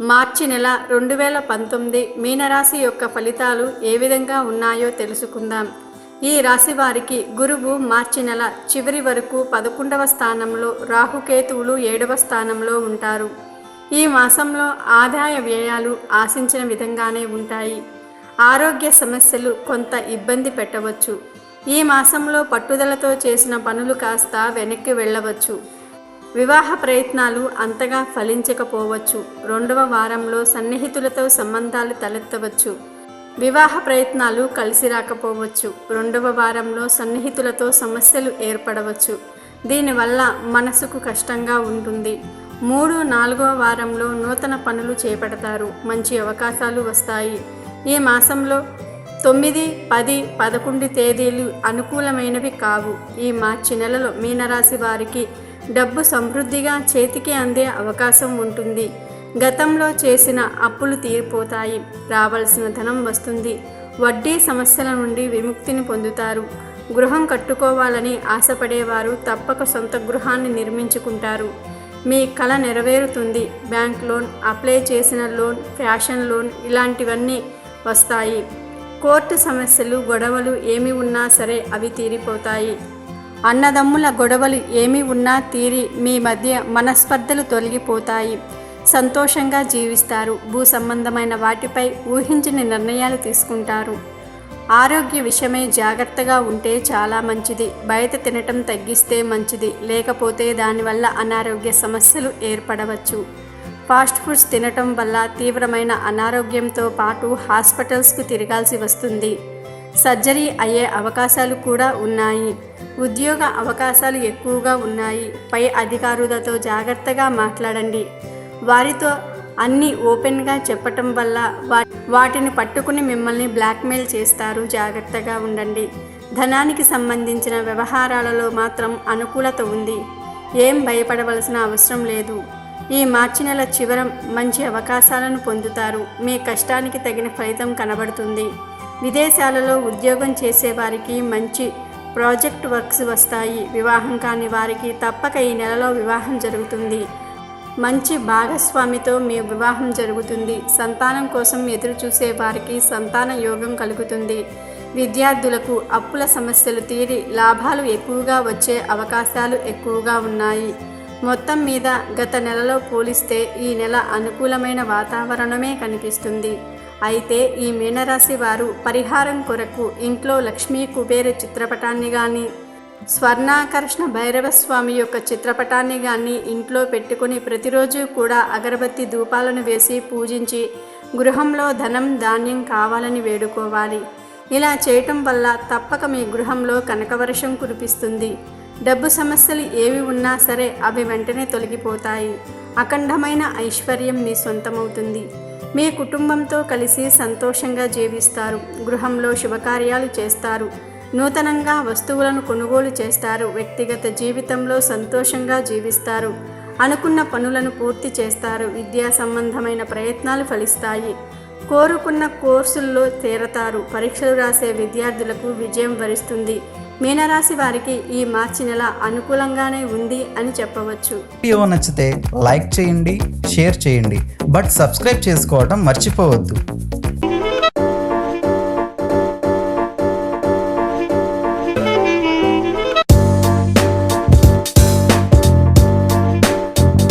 మార్చి నెల రెండు వేల పంతొమ్మిది మీనరాశి యొక్క ఫలితాలు ఏ విధంగా ఉన్నాయో తెలుసుకుందాం. ఈ రాశి వారికి గురువు మార్చి నెల చివరి వరకు పదకొండవ స్థానంలో రాహుకేతువులు ఏడవ స్థానంలో ఉంటారు. ఈ మాసంలో ఆదాయ వ్యయాలు ఆశించిన విధంగానే ఉంటాయి. ఆరోగ్య సమస్యలు కొంత ఇబ్బంది పెట్టవచ్చు. ఈ మాసంలో పట్టుదలతో చేసిన పనులు కాస్త వెనక్కి వెళ్ళవచ్చు. వివాహ ప్రయత్నాలు అంతగా ఫలించకపోవచ్చు. రెండవ వారంలో సన్నిహితులతో సంబంధాలు తలెత్తవచ్చు. వివాహ ప్రయత్నాలు కలిసి రాకపోవచ్చు. రెండవ వారంలో సన్నిహితులతో సమస్యలు ఏర్పడవచ్చు. దీనివల్ల మనసుకు కష్టంగా ఉంటుంది. మూడు నాలుగవ వారంలో నూతన పనులు చేపడతారు. మంచి అవకాశాలు వస్తాయి. ఈ మాసంలో తొమ్మిది పది పదకొండు తేదీలు అనుకూలమైనవి కావు. ఈ మార్చి నెలలో మీనరాశి వారికి డబ్బు సమృద్ధిగా చేతికి అందే అవకాశం ఉంటుంది. గతంలో చేసిన అప్పులు తీరిపోతాయి. రావాల్సిన ధనం వస్తుంది. వడ్డీ సమస్యల నుండి విముక్తిని పొందుతారు. గృహం కట్టుకోవాలని ఆశపడేవారు తప్పక సొంత గృహాన్ని నిర్మించుకుంటారు. మీ కళ నెరవేరుతుంది. బ్యాంక్ లోన్ అప్లై చేసిన లోన్ ఫ్యాషన్ లోన్ ఇలాంటివన్నీ వస్తాయి. కోర్టు సమస్యలు గొడవలు ఏమి ఉన్నా సరే అవి తీరిపోతాయి. అన్నదమ్ముల గొడవలు ఏమి ఉన్నా తీరి మీ మధ్య మనస్పర్ధలు తొలగిపోతాయి. సంతోషంగా జీవిస్తారు. భూ సంబంధమైన వాటిపై ఊహించిన నిర్ణయాలు తీసుకుంటారు. ఆరోగ్య విషయమై జాగ్రత్తగా ఉంటే చాలా మంచిది. బయట తినటం తగ్గిస్తే మంచిది. లేకపోతే దానివల్ల అనారోగ్య సమస్యలు ఏర్పడవచ్చు. ఫాస్ట్ ఫుడ్స్ తినటం వల్ల తీవ్రమైన అనారోగ్యంతో పాటు హాస్పిటల్స్కు తిరగాల్సి వస్తుంది. సర్జరీ అయ్యే అవకాశాలు కూడా ఉన్నాయి. ఉద్యోగ అవకాశాలు ఎక్కువగా ఉన్నాయి. పై అధికారులతో జాగ్రత్తగా మాట్లాడండి. వారితో అన్నీ ఓపెన్గా చెప్పటం వల్ల వా వాటిని పట్టుకుని మిమ్మల్ని బ్లాక్మెయిల్ చేస్తారు. జాగ్రత్తగా ఉండండి. ధనానికి సంబంధించిన వ్యవహారాలలో మాత్రం అనుకూలత ఉంది. ఏం భయపడవలసిన అవసరం లేదు. ఈ మార్చి నెల చివర మంచి అవకాశాలను పొందుతారు. మీ కష్టానికి తగిన ఫలితం కనబడుతుంది. విదేశాలలో ఉద్యోగం చేసేవారికి మంచి ప్రాజెక్ట్ వర్క్స్ వస్తాయి. వివాహం కాని వారికి తప్పక ఈ నెలలో వివాహం జరుగుతుంది. మంచి భాగస్వామితో మీ వివాహం జరుగుతుంది. సంతానం కోసం ఎదురు చూసే వారికి సంతాన యోగం కలుగుతుంది. విద్యార్థులకు అప్పుల సమస్యలు తీరి లాభాలు ఎక్కువగా వచ్చే అవకాశాలు ఎక్కువగా ఉన్నాయి. మొత్తం మీద గత నెలలో పోలిస్తే ఈ నెల అనుకూలమైన వాతావరణమే కనిపిస్తుంది. అయితే ఈ మీనరాశి వారు పరిహారం కొరకు ఇంట్లో లక్ష్మీ కుబేర చిత్రపటాన్ని కానీ స్వర్ణాకర్షణ భైరవ స్వామి యొక్క చిత్రపటాన్ని కానీ ఇంట్లో పెట్టుకుని ప్రతిరోజు కూడా అగరబత్తి ధూపాలను వేసి పూజించి గృహంలో ధనం ధాన్యం కావాలని వేడుకోవాలి. ఇలా చేయటం వల్ల తప్పక మీ గృహంలో కనకవర్షం కురిపిస్తుంది. డబ్బు సమస్యలు ఏవి ఉన్నా సరే అవి వెంటనే తొలగిపోతాయి. అఖండమైన ఐశ్వర్యం మీ సొంతమవుతుంది. మీ కుటుంబంతో కలిసి సంతోషంగా జీవిస్తారు. గృహంలో శుభకార్యాలు చేస్తారు. నూతనంగా వస్తువులను కొనుగోలు చేస్తారు. వ్యక్తిగత జీవితంలో సంతోషంగా జీవిస్తారు. అనుకున్న పనులను పూర్తి చేస్తారు. విద్యా సంబంధమైన ప్రయత్నాలు ఫలిస్తాయి. కోరుకున్న కోర్సుల్లో చేరతారు. పరీక్షలు రాసే విద్యార్థులకు విజయం వరిస్తుంది. మీనరాశి వారికి ఈ మార్చి నెల అనుకూలంగానే ఉంది అని చెప్పవచ్చు. వీడియో నచ్చితే లైక్ చేయండి షేర్ చేయండి. బట్ సబ్స్క్రైబ్ చేసుకోవడం మర్చిపోవద్దు.